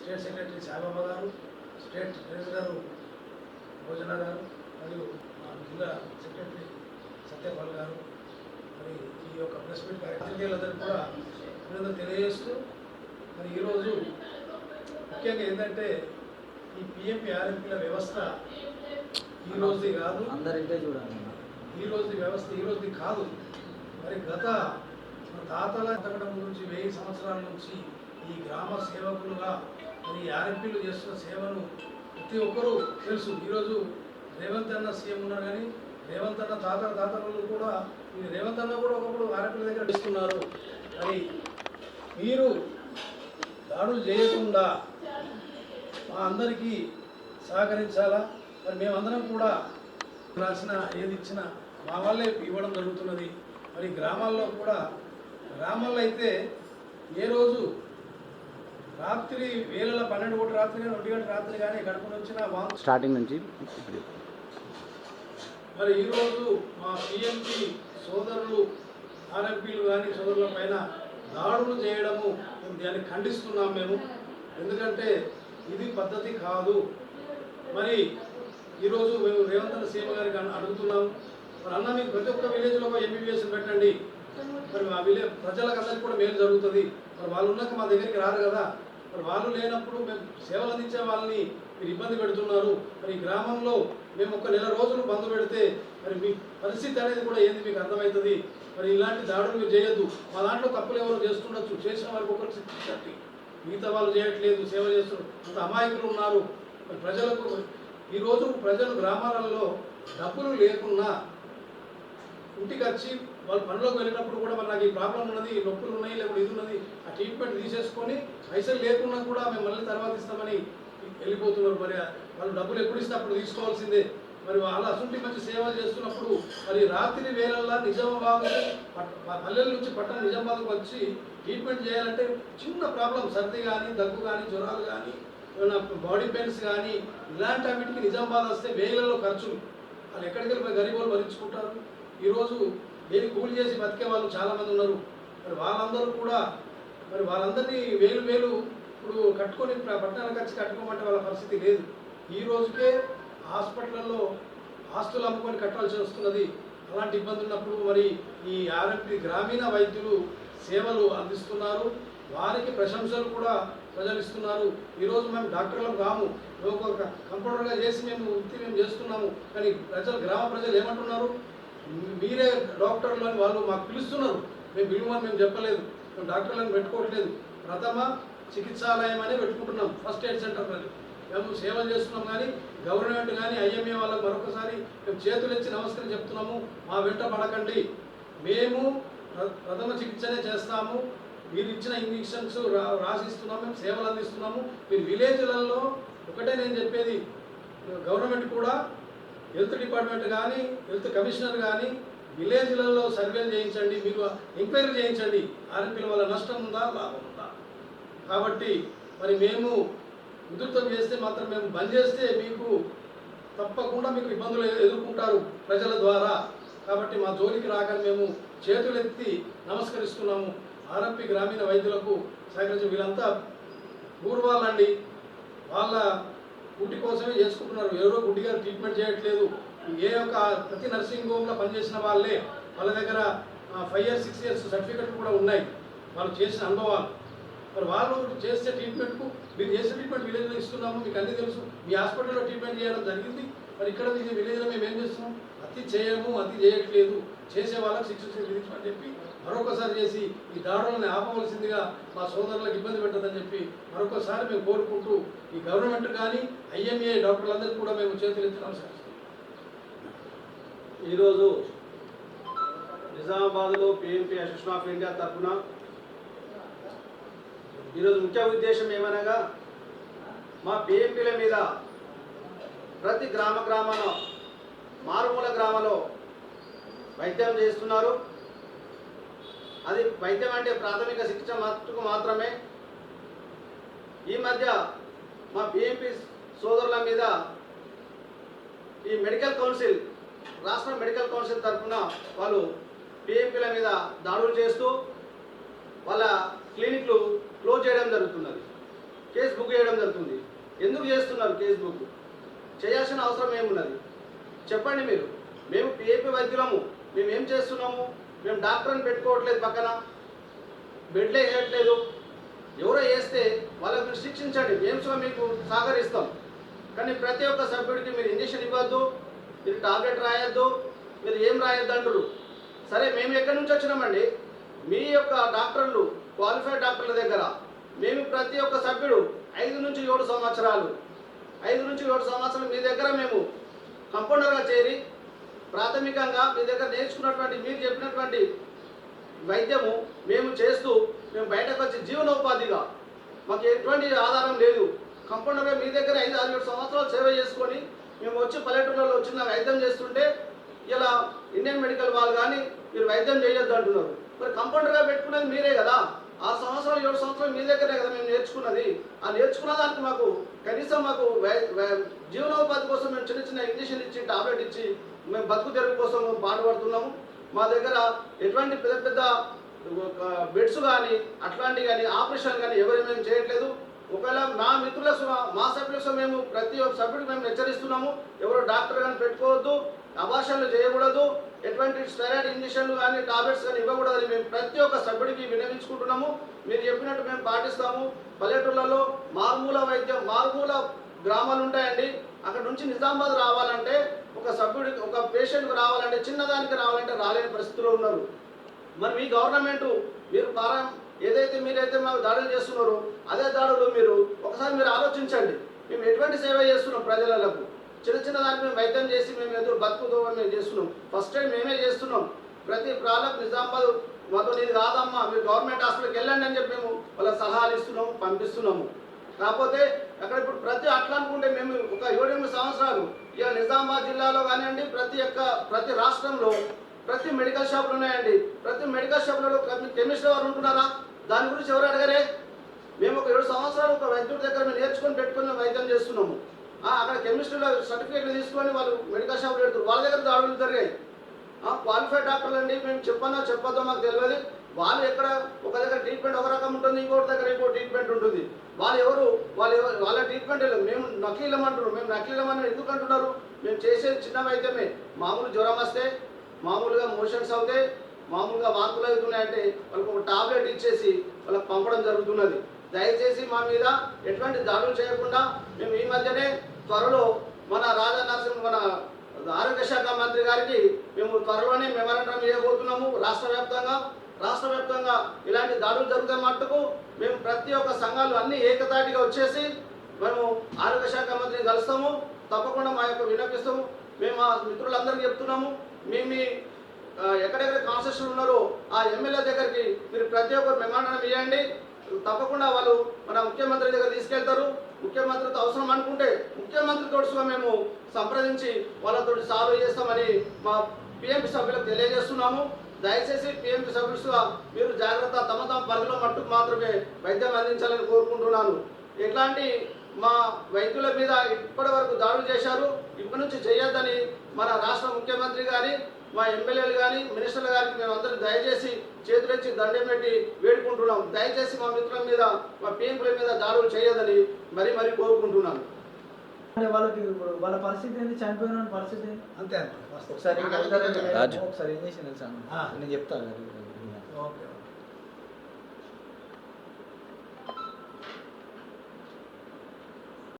State secretary Saibaba గారు state treasurer భోజన గారు మరియు మా జిల్లా సెక్రటరీ సత్యపాల్ గారు. మరి ఈ యొక్క ప్రెస్ మీట్ కార్యక్రమాలందరికీ కూడా అభినందన తెలియజేస్తూ మరి ఈరోజు ముఖ్యంగా ఏంటంటే ఈ పిఎంపి ఆర్ఎంపీల వ్యవస్థ ఈ రోజుది కాదు. అందరింటే చూడాలి. ఈ రోజు వ్యవస్థ ఈ రోజుది కాదు. మరి గత తాతల ఎంతకడం నుంచి వెయ్యి సంవత్సరాల నుంచి ఈ గ్రామ సేవకులుగా మరి ఆర్ఎంపీలు చేస్తున్న సేవను ప్రతి ఒక్కరూ తెలుసు. ఈరోజు రేవంత్ అన్న సీఎం ఉన్నారు కానీ రేవంత్ అన్న తాతల తాతలు కూడా ఈ రేవంత్ అన్న కూడా ఒకప్పుడు ఆర్ఎంపీల దగ్గర ఇస్తున్నారు మరి మీరు దాడులు చేయకుండా మా అందరికీ సహకరించాలా? మరి మేమందరం కూడా రాసిన ఏది ఇచ్చినా మా వాళ్ళే ఇవ్వడం జరుగుతున్నది. మరి గ్రామాల్లో కూడా గ్రామాల్లో అయితే ఏ రోజు రాత్రి వేళల పన్నెండు కోట్ల రాత్రి కానీ ఒంటి గంట రాత్రి కానీ గడపని వచ్చిన వాంగ్ స్టార్టింగ్ నుంచి ఇప్పుడు మరి ఈరోజు మా పిఎంపి సోదరులు ఆర్ఎంపీలు కానీ సోదరుల పైన దాడులు చేయడము దాన్ని ఖండిస్తున్నాం మేము. ఎందుకంటే ఇది పద్ధతి కాదు. మరి ఈరోజు మేము రేవంత్ సీఎం గారికి అడుగుతున్నాం. మరి అన్న మీకు ప్రతి ఒక్క విలేజ్లో ఒక ఎంబీబీఎస్ పెట్టండి. మరి మా విలేజ్ ప్రజలకు అందరికీ కూడా మేలు జరుగుతుంది. మరి వాళ్ళు ఉన్నాక మా దగ్గరికి రారు కదా. మరి వాళ్ళు లేనప్పుడు మేము సేవలు అందించే వాళ్ళని మీరు ఇబ్బంది పెడుతున్నారు. మరి ఈ గ్రామంలో మేము ఒక నెల రోజులు బంద్ పెడితే మరి మీ పరిస్థితి అనేది కూడా ఏంది మీకు అర్థమవుతుంది? మరి ఇలాంటి దాడులు మీరు చేయొద్దు. మా దాంట్లో తప్పులు ఎవరు చేస్తుండొచ్చు? చేసిన వారికి ఒకరికి శిక్షించండి. మిగతా వాళ్ళు చేయట్లేదు సేవ చేస్తున్నారు. అంత అమాయకులు ఉన్నారు. మరి ప్రజలకు ఈరోజు ప్రజలు గ్రామాలలో డబ్బులు లేకున్నా ఇంటికి వచ్చి వాళ్ళు పనిలోకి వెళ్ళినప్పుడు కూడా మరి నాకు ఈ ప్రాబ్లం ఉన్నది ఈ నొప్పులు ఉన్నాయి లేకపోతే ఇది ఉన్నది ఆ ట్రీట్మెంట్ తీసేసుకొని పైసలు లేకున్నా కూడా మేము మళ్ళీ తర్వాత ఇస్తామని వెళ్ళిపోతున్నారు. మరి వాళ్ళు డబ్బులు ఎప్పుడు ఇస్తే అప్పుడు తీసుకోవాల్సిందే. మరి వాళ్ళ అసంటి మంచి సేవలు చేస్తున్నప్పుడు మరి రాత్రి వేళల్లో నిజామాబాద్ పల్లెల నుంచి పట్టణ నిజామాబాద్కు వచ్చి ట్రీట్మెంట్ చేయాలంటే చిన్న ప్రాబ్లం సర్ది కానీ దగ్గు కానీ జ్వరాలు కానీ ఏమైనా బాడీ పెయిన్స్ కానీ ఇలాంటి అన్నిటికీ నిజామాబాద్ వస్తే వేలలో ఖర్చులు. వాళ్ళు ఎక్కడికి వెళ్ళి గరీబ్ వాళ్ళు భరించుకుంటారు? ఈరోజు దేని కూలి చేసి బతికే వాళ్ళు చాలామంది ఉన్నారు. మరి వాళ్ళందరూ కూడా మరి వాళ్ళందరినీ వేలు వేలు ఇప్పుడు కట్టుకొని పట్టణాలకు వచ్చి కట్టుకోమంటే వాళ్ళ పరిస్థితి లేదు. ఈ రోజుకే హాస్పిటల్లో ఆస్తులు అమ్ముకొని కట్టాల్సి వస్తున్నది. అలాంటి ఇబ్బంది ఉన్నప్పుడు మరి ఈ ఆరోగ్య గ్రామీణ వైద్యులు సేవలు అందిస్తున్నారు. వారికి ప్రశంసలు కూడా ప్రజలు ఇస్తున్నారు ఈరోజు మేము డాక్టర్లకు కాము ఒక కంప్యూటర్గా చేసి మేము వృత్తి మేము చేస్తున్నాము. కానీ ప్రజలు గ్రామ ప్రజలు ఏమంటున్నారు? మీరే డాక్టర్లు అని వాళ్ళు మాకు పిలుస్తున్నారు. మేము పిలువని మేము చెప్పలేదు. మేము డాక్టర్లను పెట్టుకోవట్లేదు. ప్రథమ చికిత్సాలయం అనే పెట్టుకుంటున్నాం. ఫస్ట్ ఎయిడ్ సెంటర్ అని మేము సేవలు చేస్తున్నాం కానీ గవర్నమెంట్ కానీ ఐఎంఏ వాళ్ళకి మరొకసారి మేము చేతులు ఇచ్చి నమస్కారం చెప్తున్నాము. మా వెంట పడకండి. మేము ప్ర- ప్రథమ చికిత్సనే చేస్తాము. మీరు ఇచ్చిన ఇంజక్షన్స్ రా రాసిస్తున్నాము. మేము సేవలు అందిస్తున్నాము. మీరు విలేజ్లలో ఒకటే నేను చెప్పేది. గవర్నమెంట్ కూడా హెల్త్ డిపార్ట్మెంట్ కానీ హెల్త్ కమిషనర్ కానీ విలేజ్లలో సర్వేలు చేయించండి మీరు ఎంక్వైరీ చేయించండి. ఆర్ఎంపీల వల్ల నష్టం ఉందా లాభం ఉందా? కాబట్టి మరి మేము ఉధృతం చేస్తే మాత్రం మేము బంద్ చేస్తే మీకు తప్పకుండా మీకు ఇబ్బందులు ఎదుర్కొంటారు ప్రజల ద్వారా. కాబట్టి మా జోలికి రాకని మేము చేతులెత్తి నమస్కరిస్తున్నాము. ఆర్ఎంపీ గ్రామీణ వైద్యులకు సహకరించి వీళ్ళంతా ఊర్వాళ్ళండి వాళ్ళ గుడ్డి కోసమే చేసుకుంటున్నారు. ఎవరో గుడ్డి గారు ట్రీట్మెంట్ చేయట్లేదు. ఏ ఒక్క ప్రతి నర్సింగ్ హోమ్లో పనిచేసిన వాళ్ళే వాళ్ళ దగ్గర ఫైవ్ ఇయర్స్ సిక్స్ ఇయర్స్ సర్టిఫికెట్లు కూడా ఉన్నాయి. వాళ్ళు చేసిన అనుభవాలు. మరి వాళ్ళు చేసే ట్రీట్మెంట్కు మీరు చేసే ట్రీట్మెంట్ విలేజ్లో ఇస్తున్నాము మీకు అన్నీ తెలుసు. మీ హాస్పిటల్లో ట్రీట్మెంట్ చేయడం జరిగింది. మరి ఇక్కడ మీ విలేజ్లో మేము ఏం చేస్తున్నాం? అతి చేయము అతి చేయట్లేదు. చేసే వాళ్ళకి శిక్ష విధించమని చెప్పి మరొకసారి చేసి ఈ దాడులను ఆపవలసిందిగా మా సోదరులకు ఇబ్బంది పెట్టదని చెప్పి మరొకసారి మేము కోరుకుంటూ ఈ గవర్నమెంట్ కానీ ఐఎంఏ డాక్టర్లందరికీ కూడా మేము చేతులు ఈరోజు నిజామాబాద్లో పిఎంపీ అసోసియేషన్ ఆఫ్ ఇండియా తరఫున ఈరోజు ముఖ్య ఉద్దేశం ఏమనగా మా పిఎంపీల మీద ప్రతి గ్రామ గ్రామాన మారుమూల గ్రామంలో వైద్యం చేస్తున్నారు. అది వైద్యం అంటే ప్రాథమిక శిక్షణ మట్టుకు మాత్రమే. ఈ మధ్య మా పిఎంపీ సోదరుల మీద ఈ మెడికల్ కౌన్సిల్ రాష్ట్ర మెడికల్ కౌన్సిల్ తరఫున వాళ్ళు పిఎంపీల మీద దాడులు చేస్తూ వాళ్ళ క్లినిక్లు క్లోజ్ చేయడం జరుగుతున్నది. కేసు బుక్ చేయడం జరుగుతుంది. ఎందుకు చేస్తున్నారు కేసు బుక్? చేయాల్సిన అవసరం ఏమున్నది? చెప్పండి మీరు. మేము పిఏపీ వైద్యులము. మేము ఏం చేస్తున్నాము? మేము డాక్టర్ని పెట్టుకోవట్లేదు పక్కన. బెడ్లే వేయట్లేదు. ఎవరో వేస్తే వాళ్ళకి మీరు శిక్షించండి. మేము మీకు సహకరిస్తాం. కానీ ప్రతి ఒక్క సభ్యుడికి మీరు ఇంజక్షన్ ఇవ్వద్దు మీరు టాబ్లెట్ రాయొద్దు మీరు ఏం రాయొద్దు అంటారు సరే మేము ఎక్కడి నుంచి వచ్చినామండి? మీ యొక్క డాక్టర్లు క్వాలిఫైడ్ డాక్టర్ల దగ్గర. మేము ప్రతి ఒక్క సభ్యుడు ఐదు నుంచి ఏడు సంవత్సరాలు. ఐదు నుంచి ఏడు సంవత్సరాలు మీ దగ్గర మేము కంపౌండర్గా చేరి ప్రాథమికంగా మీ దగ్గర నేర్చుకున్నటువంటి మీరు చెప్పినటువంటి వైద్యము మేము చేస్తూ మేము బయటకు వచ్చి జీవనోపాధిగా మాకు ఎటువంటి ఆధారం లేదు. కంపౌండర్గా మీ దగ్గర ఐదు ఆరు ఏడు సంవత్సరాలు సేవ చేసుకొని మేము వచ్చి పల్లెటూళ్ళలో వచ్చిన వైద్యం చేస్తుంటే ఇలా ఇండియన్ మెడికల్ వాళ్ళు కానీ మీరు వైద్యం చేయొద్దు అంటున్నారు. మరి కంపౌండర్గా పెట్టుకున్నది మీరే కదా. ఆ సంవత్సరాలు ఏడు సంవత్సరాలు మీ దగ్గరే కదా మేము నేర్చుకున్నది. ఆ నేర్చుకున్న దానికి మాకు కనీసం మాకు వై- జీవనోపాధి కోసం మేము చిన్న చిన్న ఇంజక్షన్ ఇచ్చి టాబ్లెట్ ఇచ్చి మేము బతుకు తెరుగు కోసం బాధపడుతున్నాము మా దగ్గర ఎటువంటి పెద్ద పెద్ద బెడ్స్ కానీ అట్లాంటివి కానీ ఆపరేషన్ కానీ ఎవరు మేము చేయట్లేదు. ఒకవేళ మా మిత్రుల మా సభ్యులకు మేము ప్రతి ఒక్క సభ్యుడికి మేము హెచ్చరిస్తున్నాము. ఎవరు డాక్టర్ కానీ పెట్టుకోవద్దు అభాషణలు చేయకూడదు ఎటువంటి స్టెరాయిడ్ ఇంజక్షన్లు కానీ టాబ్లెట్స్ కానీ ఇవ్వకూడదని మేము ప్రతి ఒక్క సభ్యుడికి వినవించుకుంటున్నాము మీరు చెప్పినట్టు మేము పాటిస్తాము. పల్లెటూళ్ళలో మారుమూల వైద్యం మారుమూల గ్రామాలు ఉంటాయండి. అక్కడ నుంచి నిజామాబాద్ రావాలంటే ఒక సభ్యుడికి ఒక పేషెంట్కి రావాలంటే చిన్నదానికి రావాలంటే రాలేని పరిస్థితిలో ఉన్నారు. మరి మీ గవర్నమెంట్ మీరు ప్రారం ఏదైతే మీరైతే మాకు దాడులు చేస్తున్నారో అదే దాడులు మీరు ఒకసారి మీరు ఆలోచించండి. మేము ఎటువంటి సేవ చేస్తున్నాం ప్రజలకు? చిన్న చిన్న దానికి మేము వైద్యం చేసి మేము ఏదో బతుకుతో మేము చేస్తున్నాం. ఫస్ట్ టైం మేమే చేస్తున్నాం. ప్రతి ప్రాణకు నిజామాబాద్ మాతో నీది కాదమ్మా మీరు గవర్నమెంట్ హాస్పిటల్కి వెళ్ళండి అని చెప్పి మేము వాళ్ళకి సలహాలు ఇస్తున్నాము పంపిస్తున్నాము. కాకపోతే అక్కడ ఇప్పుడు ప్రతి అట్లా అనుకుంటే మేము ఒక ఏడెనిమిది సంవత్సరాలు ఇక నిజామాబాద్ జిల్లాలో కానివ్వండి ప్రతి ఒక్క ప్రతి రాష్ట్రంలో ప్రతి మెడికల్ షాపులు ఉన్నాయండి. ప్రతి మెడికల్ షాపులలో కెమిస్ట్ వారు ఉంటున్నారా? దాని గురించి ఎవరు అడగరే? మేము ఒక ఏడు సంవత్సరాలు ఒక వైద్యుడి దగ్గర మేము నేర్చుకొని పెట్టుకొని వైద్యం చేస్తున్నాము. అక్కడ కెమిస్ట్రీలో సర్టిఫికేట్లు తీసుకొని వాళ్ళు మెడికల్ షాపులు పెడుతున్నారు. వాళ్ళ దగ్గర దాడులు జరిగాయి. క్వాలిఫైడ్ డాక్టర్లు అండి మేము చెప్పన్నా చెప్పొద్దో మాకు తెలియదు. వాళ్ళు ఎక్కడ ఒక దగ్గర ట్రీట్మెంట్ ఒక రకం ఉంటుంది ఇంకోటి దగ్గర ఇంకో ట్రీట్మెంట్ ఉంటుంది. వాళ్ళు ఎవరు? వాళ్ళు ఎవరు? వాళ్ళ ట్రీట్మెంట్ లేదు. మేము నకీలం అంటున్నారు. మేము నకీలం అని ఎందుకు అంటున్నారు? మేము చేసేది చిన్న వైద్యమే మామూలు జ్వరం వస్తే మామూలుగా మోషన్స్ అవుతాయి మామూలుగా వాంతులు అవుతున్నాయంటే వాళ్ళకు ఒక టాబ్లెట్ ఇచ్చేసి వాళ్ళకి పంపడం జరుగుతున్నది. దయచేసి మా మీద ఎటువంటి దాడులు చేయకుండా మేము ఈ మధ్యనే త్వరలో మన రాజా నరసింహ మన ఆరోగ్య శాఖ మంత్రి గారికి మేము త్వరలోనే మెమరాండం చేయబోతున్నాము రాష్ట్ర వ్యాప్తంగా రాష్ట్ర వ్యాప్తంగా ఇలాంటి దాడులు జరుగుతాయి మట్టుకు మేము ప్రతి ఒక్క సంఘాలు అన్ని ఏకతాటిగా వచ్చేసి మేము ఆరోగ్య శాఖ మంత్రిని కలుస్తాము. తప్పకుండా మా యొక్క విన్నపిస్తాము. మేము మా మిత్రులందరికీ చెప్తున్నాము. మీ మీ ఎక్కడెక్కడ కాన్స్టిట్యూషన్ ఉన్నారో ఆ ఎమ్మెల్యే దగ్గరికి మీరు ప్రతి ఒక్కరు మెమాండం ఇవ్వండి తప్పకుండా వాళ్ళు మన ముఖ్యమంత్రి దగ్గర తీసుకెళ్తారు. ముఖ్యమంత్రితో అవసరం అనుకుంటే ముఖ్యమంత్రితో మేము సంప్రదించి వాళ్ళతో సాల్వ్ చేస్తామని మా పిఎంపి సభ్యులకు తెలియజేస్తున్నాము. దయచేసి పిఎంపి సభ్యులు మీరు జాగ్రత్త తమ తమ పరిధిలో మట్టుకు మాత్రమే వైద్యం అందించాలని కోరుకుంటున్నాను. ఎట్లాంటి మా వైద్యుల మీద ఇప్పటి వరకు దాడులు చేశారు ఇప్పటి నుంచి చేయొద్దని మన రాష్ట్ర ముఖ్యమంత్రి కానీ మా ఎమ్మెల్యేలు కానీ మినిస్టర్లు గారికి మేము అందరూ దయచేసి చేతులెచ్చి దండం పెట్టి వేడుకుంటున్నాం. దయచేసి మా మిత్రుల మీద మా పిఎంపుల మీద దాడులు చేయొద్దని మరీ మరీ కోరుకుంటున్నాను. అంటే వాళ్ళకి ఇప్పుడు వాళ్ళ పరిస్థితి ఏంది చనిపోయిన పరిస్థితి ఏంది అంతే. ఒకసారి. ఒకసారి ఏం తెలుసా ఆ. నేను చెప్తాను ఓకే